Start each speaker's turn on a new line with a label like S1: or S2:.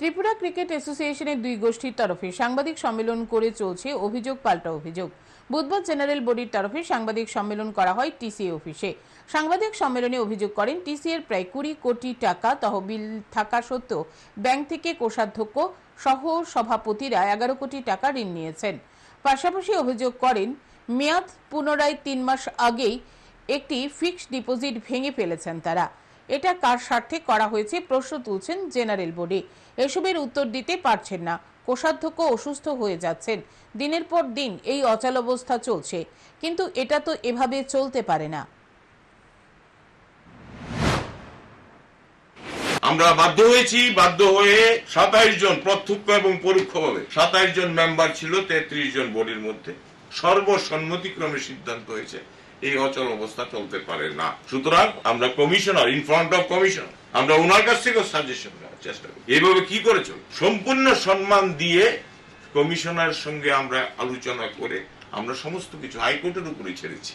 S1: Tripura cricket অ্যাসোসিয়েশনের দুই গোষ্ঠীর তরফে সাংবাদিক সম্মেলন করে চলছে অভিযোগ পাল্টা অভিযোগ। বুধবার জেনারেল বডির তরফে সাংবাদিক সম্মেলন করা হয় টিসিএ অফিসে। সাংবাদিক সম্মেলনে অভিযোগ করেন, টিসিএর প্রায় কুড়ি কোটি টাকা তহবিল থাকা সত্ত্বেও ব্যাংক থেকে কোষাধ্যক্ষ সহ সভাপতিরা এগারো কোটি টাকা ঋণ নিয়েছেন। পাশাপাশি অভিযোগ করেন, মেয়াদ পুনরায় তিন মাস আগেই একটি ফিক্সড ডিপোজিট ভেঙে ফেলেছেন তারা। এটা কার স্বার্থে করা হয়েছে প্রশ্ন তুলছেন জেনারেল বডি। এসবের উত্তর দিতে পারছেন না। কোষাধ্যক্ষ অসুস্থ হয়ে যাচ্ছেন। দিনের পর দিন এই অচলাবস্থা চলছে। কিন্তু এটা তো এভাবে চলতে পারে না।
S2: আমরা বাধ্য হয়েছি, বাধ্য হয়ে সাতাইশ জন প্রত্যক্ষ এবং পরোক্ষভাবে, সাতাইশ জন মেম্বার ছিল তেত্রিশ জন বোর্ডের মধ্যে। সর্বসম্মতিক্রমে সিদ্ধান্ত হয়েছে। এই অচল অবস্থা চলতে পারে না। সুতরাং আমরা commissioner in front of commission আমরা ওনার কাছ থেকে সাজেশন চেষ্টা করি। এইভাবে কি করেছ সম্পূর্ণ সম্মান দিয়ে কমিশনার সঙ্গে আমরা আলোচনা করে আমরা সমস্ত কিছু হাইকোর্টের উপরে ছেড়েছি।